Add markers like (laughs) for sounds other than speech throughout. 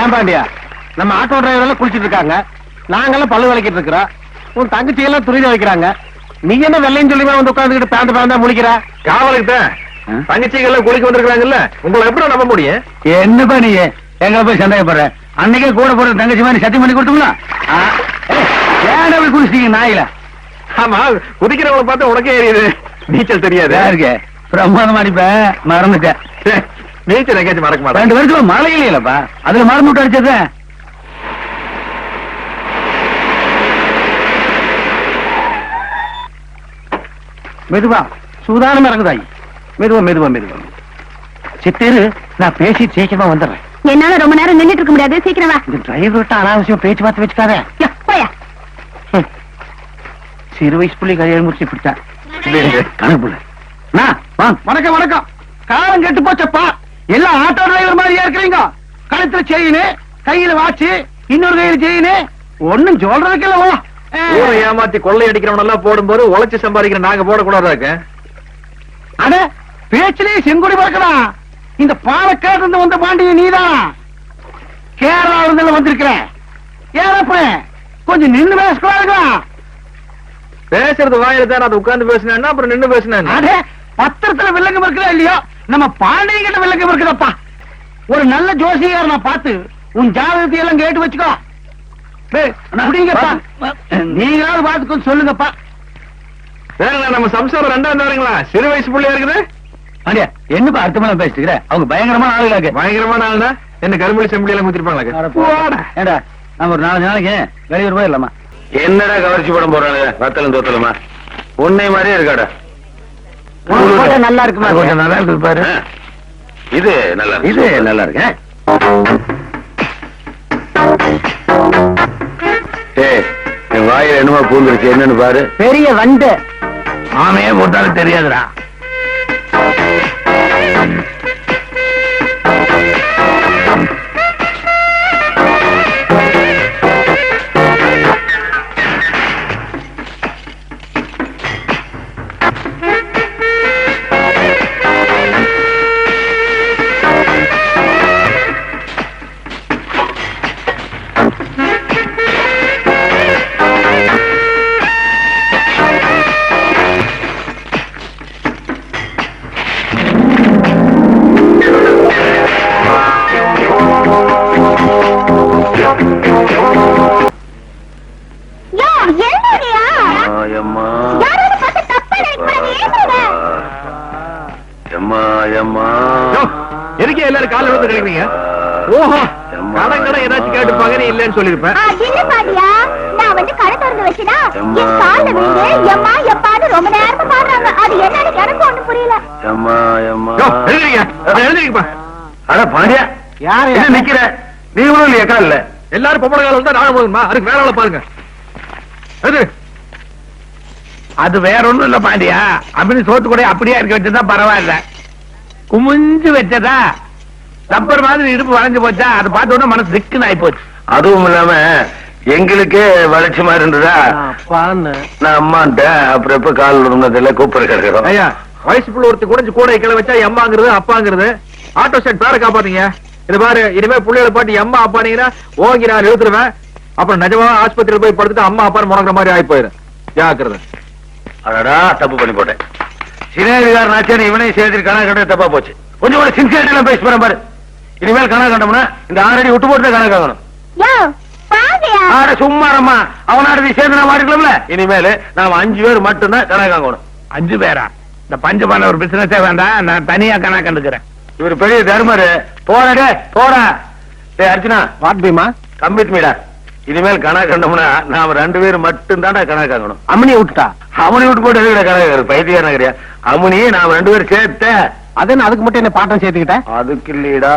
ஏன் பாண்டியா? நம்ம auto driver எல்லாம் குளிச்சிட்டு இருக்காங்க. நாங்கெல்லாம் பல்லு விளக்கிட்டு இருக்கிறோம். உன் தங்கச்சி எல்லாம் துணித வைக்கிறாங்க. நீ என்ன வெள்ளைன்னு சொல்லி வந்து உட்காந்துக்கிட்டு பேண்ட் பேண்டா முழிக்கிற? காவலுக்கு தங்கச்சிகள் குளிக்க வந்திருக்காங்கல்ல உங்களை எப்படி நம்ப முடியும்? என்னப்பா நீ? எங்க போய் சந்தேகப்படுற? அன்னைக்கே கூட போற தங்கச்சி மாதிரி சத்தியம் பண்ணி கொடுத்தோம்னா ஏன் அப்படி குளிச்சிட்டீங்க நாயில? ஆமா குதிக்கிறவங்களை பார்த்தா உனக்கே நீச்சல் தெரியாது. யாருக்கு? பிரமாதமா அடிப்பேன் மறந்துட்டேன். ச்சே, நீச்சல் எங்கேயாச்சும் மறக்க மாட்டேன். ரெண்டு பேருக்குள்ள மழை இல்லையலப்பா. அதுல மறந்து விட்டு அடிச்சது. மெதுவா சூதானமா இறங்குதாய் மெதுவா மெதுவா மெதுவா. சித்தேரு நான் பேசி சீக்கிரமா வந்துடுறேன். என்னால ரொம்ப நேரம் நின்னுட்டு இருக்க முடியாது. சீக்கிரம் வா. இந்த டிரைவர்கிட்ட அனாவசியம் பேச்சு பார்த்து வச்சுக்காத. சிறு வயசு புள்ளி கையாள் முடிச்சு இப்படித்தான். (laughs) கணக்கு. வணக்கம் வணக்கம். காலம் கெட்டு போச்சப்பா. எல்லாம் ஆட்டோ டிரைவர் மாதிரியா இருக்கிறீங்க? கழுத்துல செயின் கையில வாட்சி இன்னொரு கையில செயின் ஒண்ணும் சொல்றதுக்கு இல்ல வா. ஊரை ஏமாத்தி கொள்ளை அடிக்கிறவன் எல்லாம் போடும்போது உழைச்சு சம்பாதிக்கிற நாங்க போடக்கூடாதாக்க அட பேச்சிலேயே செங்கொடி பறக்கலாம் இந்த பாலக்காடு இருந்து வந்த பாண்டிய நீதான். கேரளா இருந்து வந்திருக்கிற ஏறப்ப கொஞ்சம் நின்னு பேசக்கூடாதுங்களா? பேசுறது வாயில தான் அதை உட்கார்ந்து பேசினா அப்புறம் நின்னு பேசினேன் அடே பத்திரத்துல வில்லங்கம் இருக்குதா இல்லையோ? நம்ம பாண்டிய கிட்ட வில்லங்கம் இருக்குதப்பா. ஒரு நல்ல ஜோசியார் நான் பார்த்து உன் ஜாதகத்தை எல்லாம் கேட்டு வச்சுக்கோ. நீங்களாவது பார்த்து கொஞ்சம் சொல்லுங்கப்பா. நம்ம சம்சாரம் ரெண்டாம் தாருங்களா? சிறு வயசு புள்ளையா இருக்குது? பாண்டியா என்னப்பா அர்த்தமெல்லாம் பேசிட்டு அவங்க பயங்கரமான ஆளுகளாக்கு பயங்கரமான ஆளுனா என்ன கரும்புலி செம்புலி எல்லாம் குத்திருப்பாங்களா நம்ம ஒரு நாலஞ்சு நாளைக்கு வெளியூர் போயிடலாமா? என்னடா கவர்ச்சி படம் போறானுங்க? வத்தலும் தோத்தலுமா? உன்னை மாதிரியே இருக்காடா. நல்லா இருக்குமா? கொஞ்சம் நல்லா இருக்குது பாரு. இது நல்லா இருக்கு. இது நல்லா இருக்கு. என் வாயில என்னமோ பூந்துருச்சு. என்னன்னு பாரு. பெரிய வண்டு. ஆமையே போட்டாலும் தெரியாதுடா. எதுக்கே எல்லாரும் கால விழுந்து கிடைக்கிறீங்க? ஓஹோ கடன் கடன் ஏதாச்சும் கேட்டு பகனே இல்லைன்னு சொல்லிருப்பேன் ஆ, இல்ல பாண்டியா நான் வந்து கடை திறந்து வச்சுனா எம்மா, என் கால்ல எம்மா. விழுந்து எம்மா எப்பான்னு ரொம்ப நேரமா பாடுறாங்க அது என்னன்னு எனக்கு ஒண்ணும் புரியல. எம்மா எம்மா யோ, எழுதுறீங்க எழுதுறீங்கப்பா அட பாண்டியா யாரு? நிக்கிற? நீங்களும் இல்லையா கால்ல எல்லாரும் பொம்பளை காலம் தான் நானும் போதுமா அதுக்கு வேற ஆளை பாருங்க. எழுது அது வேற ஒண்ணும் இல்ல பாண்டியா. அப்படின்னு சோத்து கூட அப்படியே இருக்க வச்சதா பரவாயில்ல. குமிஞ்சு வச்சதா? ரப்பர் மாதிரி இடுப்பு வளைஞ்சு போச்சா? அதை பார்த்த உடனே மனசு திக்குன்னு ஆயி போச்சு அதுவும் இல்லாம எங்களுக்கே வளர்ச்சிமா இருந்ததா? நான் அம்மான்ட்ட அப்புறம் எப்ப கால் விழுந்ததில்ல கூப்பிட கிடக்கிறோம் ஐயா வயசு புள்ள ஒருத்தி குறைஞ்சு கூட கிளை வச்சா எம்மாங்கிறது அப்பாங்கிறது? ஆட்டோ ஸ்டாண்ட் பேரை காப்பாத்தீங்க. இது பாரு இனிமே புள்ளைகளை பாட்டி எம்மா அப்பானீங்கன்னா ஓங்கி நான் எழுத்துருவேன் அப்புறம் நிஜமா ஆஸ்பத்திரியில போய் படுத்துட்டு அம்மா அப்பான்னு முடங்குற மாதிரி ஆகி போயிடும் ஜாக்கிரதை. அடடா தப்பு பண்ணி போட்டேன். சினேரிகார் நாச்சேன் இவனையும் சேர்த்து கண்ட தப்பா போச்சு. கொஞ்சம் கூட சின்சியரிட்டி எல்லாம் பேசி போறேன் பாரு. இனிமேல் கண்டோம்னா இந்த ஆறடி விட்டு போட்டு யோ பாண்டியா ஆட சும்மாரம்மா அவனாட சேர்ந்து நான் மாறிக்கலாம்ல இனிமேல் நாம அஞ்சு பேர் மட்டும்தான் ஆகணும். அஞ்சு பேரா? இந்த பஞ்சு பண்ண ஒரு பிசினஸே வேண்டாம். நான் தனியா கணக்கு கண்டுக்கிறேன். இவர் பெரிய தர்மரு. போடா போடா. டேய் அர்ச்சனா வாட் பீமா? கம்பிட் மீடா இனிமேல் கணக்கு கண்டோம்னா நாம ரெண்டு பேர் மட்டும் தான்டா கணக்கு ஆகணும். அம்மனி விட்டுட்டா? அவனை விட்டு போட்டு எதுக்குடா கணக்கு பைத்தியா நகரியா அவனையே நாம ரெண்டு பேரும் சேர்த்த. அது அதுக்கு மட்டும் என்ன பாட்டம் சேர்த்துக்கிட்டேன் அதுக்கு இல்லையடா.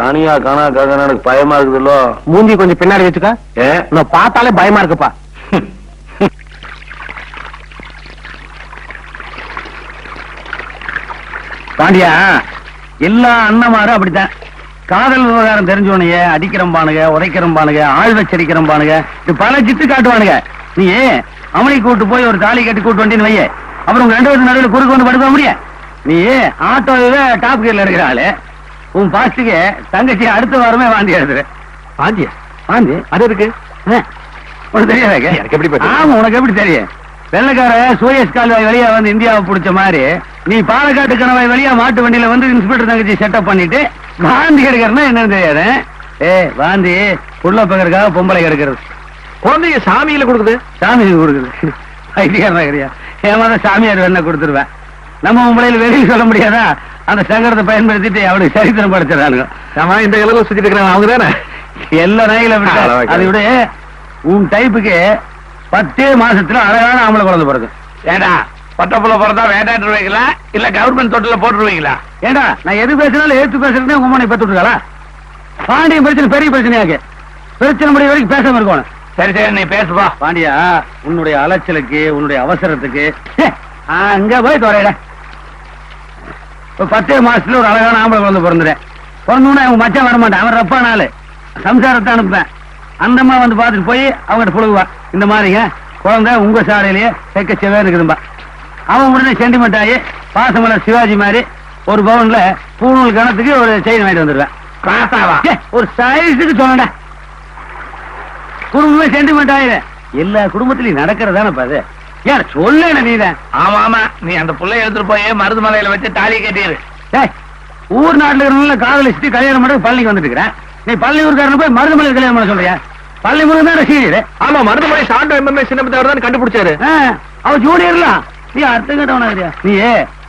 தனியா கணக்காக எனக்கு பயமா இருக்குதுல்லோ. மூஞ்சி கொஞ்சம் பின்னாடி வச்சுக்க. ஏன் நான் பார்த்தாலே பயமா இருக்குப்பா. (laughs) பாண்டியா? எல்லா அண்ணமாரும் அப்படித்தான். காதல் விவகாரம் தெரிஞ்சவனைய அடிக்கிறம்பானுங்க உதைக்கிறம்பானுங்க ஆள் வச்சடிக்கிறம்பானுங்க இது பல சித்து காட்டுவானுங்க. நீ அவனை கூட்டு போய் ஒரு தாலி கட்டி கூட்டு வண்டின்னு வைய? அப்புறம் உங்க ரெண்டு பேரும் நடுவில் குறுக்கு வந்து படுக்க முடியும் நீ ஆட்டோவே டாப் கியர்ல இருக்கிற ஆளு? உன் பாஸ்டுக்கு தங்கச்சி அடுத்த வாரமே வாந்தி எடுத்துரு. பாந்தியா வாந்தி? அது இருக்கு உனக்கு தெரியாதா எனக்கு எப்படி? ஆமா உனக்கு எப்படி தெரியும்? வெள்ளக்கார சூயஸ் கால்வாய் வழியா வந்து இந்தியாவை பிடிச்ச மாதிரி நீ பாலக்காட்டு கணவாய் வழியா மாட்டு வண்டியில வந்து இன்ஸ்பெக்டர் தங்கச்சி செட்டப் பண்ணிட்டு வாந்தி எடுக்கிறனா என்னன்னு தெரியாது? ஏ வாந்தி புள்ள பக்கறதுக்காக பொம்பளை கிடக்கிறது குழந்தைங்க சாமியில கொடுக்குது. சாமி கொடுக்குது. ஐடியா கிடையா ஏமாத சாமியார் வேணா கொடுத்துருவேன். நம்ம பொம்பளையில வெளியில் சொல்ல முடியாதா? அந்த சங்கரத்தை பயன்படுத்திட்டு அவனுக்கு சரித்திரம் படுத்துறானுங்க ஆமா இந்த கலர்ல சுத்திட்டு இருக்கிறாங்க. அவங்க தானே? எல்லா அளவா அதை விட. உன் டைப்புக்கு பத்தே மாசத்துல அழகான ஆம்பளை குழந்தை பிறகு ஏடா பட்டப்புல பிறந்தா வேண்டாண்டுருவீங்களா இல்ல கவர்மெண்ட் தொட்டில போட்டுருவீங்களா? ஏண்டா நான் எது பேசினாலும் ஏத்து பேசுறதே உங்க பத்து விட்டுருக்காளா பாண்டியன் பிரச்சனை பெரிய பிரச்சனையாக்கு பிரச்சனை முடிய வரைக்கும் பேசாம இருக்கணும். சரி சரி நீ பேசுப்பா பாண்டியா உன்னுடைய அலைச்சலுக்கு உன்னுடைய அவசரத்துக்கு அங்க போய் தொலைட பத்தே மாசத்துல ஒரு அழகான ஆம்பளை குழந்தை பிறந்துட்டேன் பிறந்தோடனே அவங்க மச்சான் வர மாட்டான் அவன் ரப்பா நாளு சம்சாரத்தை அனுப்புவேன். அந்த அம்மா வந்து பார்த்துட்டு போய் அவங்ககிட்ட புழுகுவா. இந்த மாதிரிங்க குழந்தை உங்க சாலையிலேயே செக்க செவே இருக்குதும்பா. அவன் உடனே சென்டிமெண்ட் ஆகி பாசமலர் சிவாஜி மாதிரி ஒரு பவுன்ல பூணூல் கணத்துக்கு ஒரு செயின் வாங்கிட்டு வந்துடுவேன் ஒரு சைஸுக்கு சொல்லடா குடும்பமே சென்டிமெண்ட் ஆயிரு. எல்லா குடும்பத்திலயும் நடக்கிறதானே அது ஏன் சொல்லேன நீதான். ஆமா ஆமா. நீ அந்த புள்ளைய எடுத்துட்டு போய் மருது மலையில வச்சு தாலி கட்டிடு ஊர் நாட்டுல இருக்கிறவங்கள காதலிச்சுட்டு கல்யாணம் பண்ணி பள்ளிக்கு வந்துட்டு இருக்கிறேன். நீ பள்ளி ஊருக்காரன் போய் மருதமலை கல்யாணம் பண்ண சொல்றியா? பள்ளி முருகன் தான் சீனியர் ஆமா மருதுமலை சாண்டோ எம்எம்ஏ சின்னப்பத்தவர் தான் கண்டுபிடிச்சாரு. அவ ஜூனியர்லாம் நீ அர்த்தம் கேட்டவனா நீ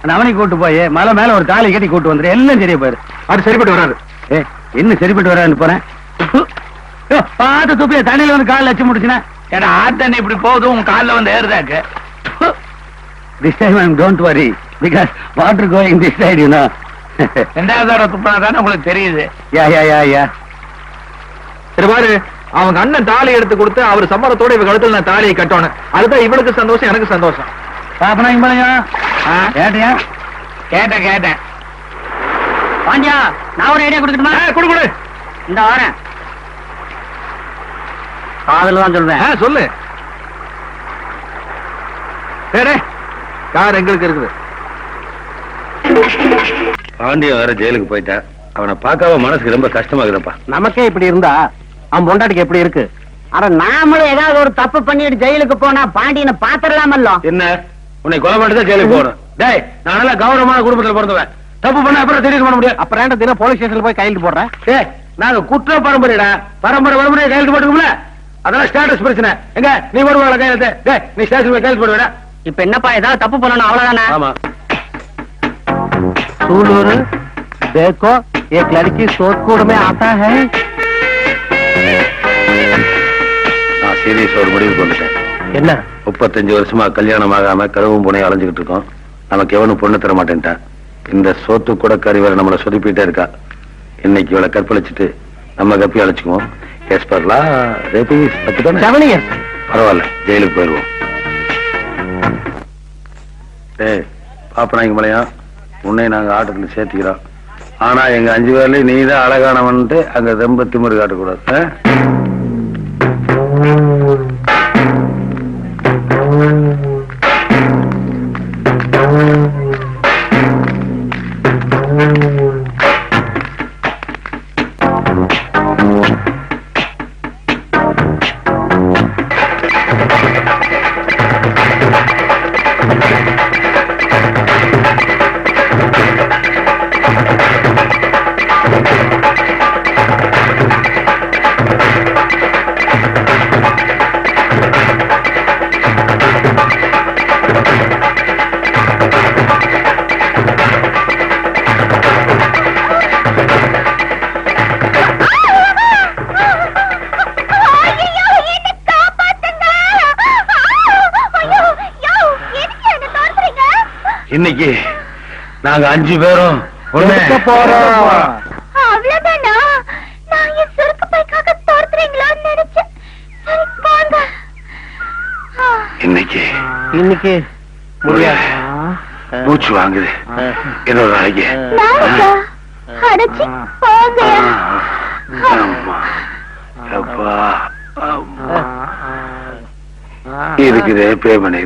அந்த அவனை கூட்டு போய் மலை மேல ஒரு தாலி கட்டி கூட்டு வந்துரு. எல்லாம் சரியா போயிரு. அது சரிப்பட்டு வராது ஏ என்ன சரிப்பட்டு வரான்னு போறேன்? பார்த்து துப்பிய தண்ணியில வந்து கால் வச்சு முடிச்சுனா? ஏடா ஆத்தண்ணி இப்படி போகுது உன் கால்ல வந்து ஏறுதாக்கு? This time I'm don't worry because water going this side you know ரெண்டாவது தடவை துப்புனா தானே உங்களுக்கு தெரியுது. யா யா யா யா சரி பாரு அவங்க அண்ணன் தாலி எடுத்து கொடுத்து அவர் சம்மரத்தோட இவ கழுத்துல நான் தாலியை கட்டணும். அதுதான் இவளுக்கு சந்தோஷம் எனக்கு சந்தோஷம். பாப்பனா இம்பளையா கேட்டியா? கேட்டேன் கேட்டேன். பாண்டியா நான் ஒரு ஐடியா கொடுக்கட்டுமா? ஆ, கொடு கொடு. இந்த வரேன். காதல் தான் சொல்றேன் சொல்லு. சரி கார் எங்களுக்கு இருக்குது? பாண்டியன் வேற ஜெயிலுக்கு போயிட்டான் அவனை பார்க்காம மனசுக்கு ரொம்ப கஷ்டமாகுதுப்பா. நமக்கே இப்படி இருந்தா அவன் பொண்டாட்டிக்கு எப்படி இருக்கு? அட நாமளும் ஏதாவது ஒரு தப்பு பண்ணிட்டு ஜெயிலுக்கு போனா பாண்டியனை பாத்திரலாமல்லோ என்ன? உன்னை கொலை பண்ணிட்டு தான் ஜெயிலுக்கு போகணும் டேய் நான் நல்லா கௌரவமான குடும்பத்துல பிறந்தவன் தப்பு பண்ண அப்புறம் தெரிவிக்க பண்ண முடியும் அப்புறம் ஏன்டா தினம் போலீஸ் ஸ்டேஷன்ல போய் கையெழுத்து போடுறேன் ஏய் நாங்க குற்ற பரம்பரைடா பரம்பரை பரம்பரை கையெழுத்து போட்டுக்கோம்ல அதெல்லாம் ஸ்டேட்டஸ் பிரச்சனை எங்க நீ போடுவாங்க கையெழுத்து டேய் நீ ஸ்டேஷன் போய் கையெழுத்து போடுவேடா இப்ப என்னப்பா ஏதாவது தப்பு பண்ணணும் அவ்வளவுதானே ஆமா सूलूर देखो एक लड़की सोदपुर में आता है நான் சீரியஸ் ஒரு முடிவுக்கு வந்துட்டேன் என்ன முப்பத்தஞ்சு வருஷமா கல்யாணம் ஆகாம கருவும் புனையும் அலைஞ்சுக்கிட்டு இருக்கோம். நமக்கு எவனும் பொண்ணு தர மாட்டேன்ட்டான் இந்த சோத்து கூட கறி வேற நம்மளை சொதுப்பிட்டே இருக்கா. இன்னைக்கு இவளை கற்பழிச்சிட்டு நம்ம கப்பி அழைச்சுக்குவோம். எஸ் பர்லா ரேபி பரவாயில்ல. ஜெயிலுக்கு போயிருவோம் ஏய் பாப்பனாங்க மலையம் உன்னை நாங்க ஆட்டத்துல சேர்த்துக்கிறோம். ஆனா எங்க அஞ்சு பேர்லயும் நீ தான் அழகானவன்ட்டு அங்க ரொம்ப திமிரு காட்டக்கூடாது. இன்னைக்கு நாங்க அஞ்சு பேரும் ஒண்ணு அவ்வளவுதானா? நான் என் சுருக்கு பைக்காக துரத்துறீங்களோன்னு நினைச்சேன். சரி, போங்க. ஆ. இன்னைக்கு இன்னைக்கு முடியாது மூச்சு வாங்குது இன்னொரு நாளைக்கு? அடச்சி, போங்கயா. அம்மா. அப்பா. இருக்குதே பேமணி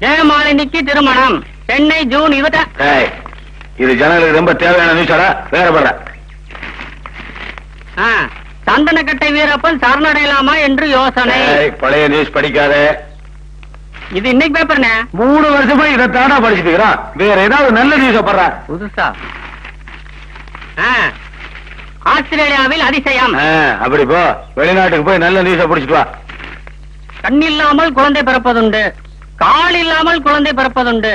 ஜெயமாலினிக்கு திருமணம் சென்னை ஜூன் இருபத்தி இது ஜனங்களுக்கு ரொம்ப தேவையான நியூஸாடா வேற படுற. சந்தனக்கட்டை வீரப்பன் சரணடையலாமா என்று யோசனை. பழைய நியூஸ் படிக்காத. இது இன்னைக்கு பேப்பர்னே மூணு வருஷமா இதை தானா படிச்சுட்டு. வேற ஏதாவது நல்ல நியூஸ படுற. புதுசா? ஆஸ்திரேலியாவில் அதிசயம். அப்படி போ. வெளிநாட்டுக்கு போய் நல்ல நியூஸ படிச்சுட்டு வா. கண் இல்லாமல் குழந்தை பிறப்பதுண்டு கால் இல்லாமல் குழந்தை பிறப்பதுண்டு.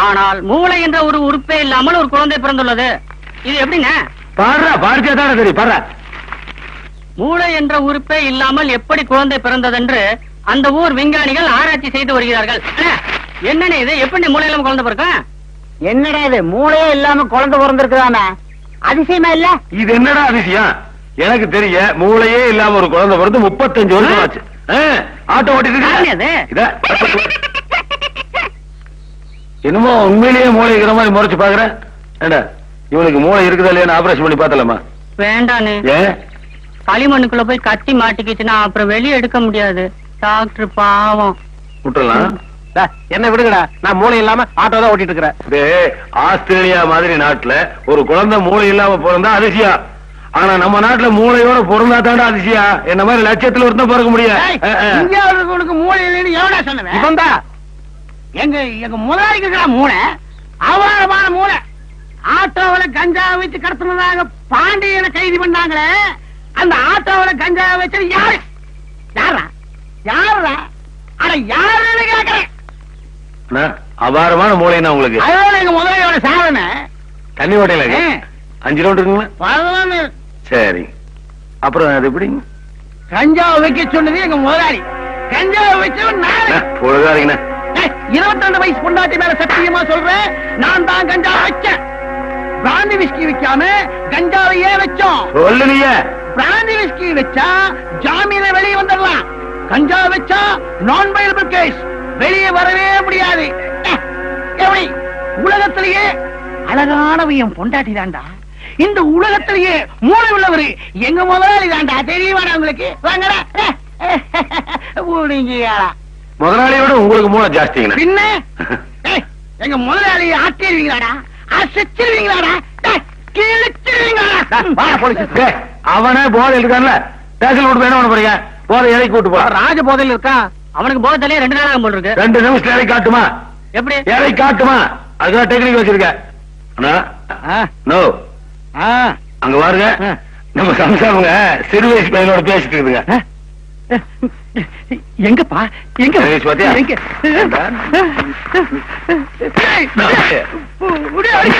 ஆனால் மூளை என்ற ஒரு உறுப்பே இல்லாமல் ஒரு குழந்தை பிறந்துள்ளது. இது எப்படிங்க? பாடுறா பாடிச்சா தானே தெரியும் பாடுற மூளை என்ற உறுப்பே இல்லாமல் எப்படி குழந்தை பிறந்ததென்று அந்த ஊர் விஞ்ஞானிகள் ஆராய்ச்சி செய்து வருகிறார்கள். என்னண்ணே இது? எப்படி மூளை இல்லாம குழந்தை பிறக்கும்? என்னடா இது? மூளையே இல்லாம குழந்தை பிறந்திருக்குதாமே அதிசயமா இல்ல? இது என்னடா அதிசயம்? எனக்கு தெரிய மூளையே இல்லாம ஒரு குழந்தை பிறந்து முப்பத்தஞ்சு வருஷம் ஆச்சு. ஆட்டோ ஓட்டிட்டு? இருக்க? என்னமோ உண்மையிலேயே மூளை இருக்கிற மாதிரி முறைச்சு பாக்குற ஏண்டா இவனுக்கு மூளை இருக்குதா இல்லையா ஆபரேஷன் பண்ணி பார்த்தலாமா வேண்டானே ஏன்? களிமண்ணுக்குள்ள போய் கத்தி மாட்டிக்கிச்சுன்னா அப்புறம் வெளியே எடுக்க முடியாது. டாக்டர் பாவம். விட்டுறலாம் என்ன விடுங்கடா. நான் மூளை இல்லாம ஆட்டோ தான் ஓட்டிட்டு இருக்கிறேன். டேய், ஆஸ்திரேலியா மாதிரி நாட்டுல ஒரு குழந்தை மூளை இல்லாம பிறந்தா அதிசயம் ஆனா நம்ம நாட்டுல மூளையோட பிறந்தா தாண்டா அதிசயம் என்ன மாதிரி லட்சத்துல ஒருத்தன் பிறக்க. இந்தியாவுக்கு மூளை இல்லைன்னு எவனா சொன்னவன்? இவன் தான் எங்க எங்க முதலாளிக்கு மூளை. அபாரமான மூளை. ஆட்டோவில கஞ்சா வச்சு கடத்தினதாக பாண்டியனை கைது பண்ணாங்களே அந்த ஆட்டோவில கஞ்சா வச்சது யாரு? யாரா யாரா அட யாருன்னு கேக்குறேன். அபாரமான மூளைன்னா உங்களுக்கு. அதோட எங்க முதலாளியோட சாதனை. தண்ணி ஓட்டையில. அஞ்சு ரவுண்ட் இருக்குங்களா? பதினொன்னு. சரி. அப்புறம் அது எப்படி? கஞ்சாவை வைக்க சொன்னது எங்க முதலாளி. கஞ்சாவை வச்சவன் நானு பொழுதாருங்கண்ணா இருபத்தி ரெண்டு வயசு பொண்டாட்டி மேல சத்தியமா சொல்றேன் நான் தான் கஞ்சா வச்சேன் பிராந்தி விஸ்கி வைக்காம கஞ்சாவை ஏன் வச்சோம் சொல்லலையே பிராந்தி விஸ்கி வச்சா ஜாமீன வெளியே வந்துடலாம் கஞ்சா வச்சா நான் பைலபிள் கேஸ் வெளியே வரவே முடியாது எப்படி உலகத்திலேயே அழகானவ என் பொண்டாட்டி தாண்டா இந்த உலகத்திலேயே மூளை உள்ளவரு எங்க முதலாளி தாண்டா தெரியுமாடா உங்களுக்கு வாங்கடா முதலாளியோட உங்களுக்கு மூளை ஜாஸ்திங்கண்ணா. பின்ன? (laughs) எங்க முதலாளி ஆட்டிடுவீங்களாடா அசைச்சிருவீங்களாடா? கிழிச்சிருவீங்களாடா? அவனே போதை இருக்கான்ல ஸ்டேஷன் விட்டு என்ன பண்ண போறீங்க போதை இறக்கி விட்டு போ. ராஜ போதையில் இருக்கான் அவனுக்கு போகத்திலே ரெண்டு நாளாக போல் இருக்கு ரெண்டு நிமிஷம் இறக்கி காட்டுமா? எப்படி? இறக்கி காட்டுமா? அதுதான் டெக்னிக் வச்சிருக்க. அண்ணா நோ. அங்க பாருங்க. நம்ம சம்சாரங்க சிறு வயசு பையனோட பேசிட்டு இருக்குதுங்க. எங்கப்பா எங்க? எங்க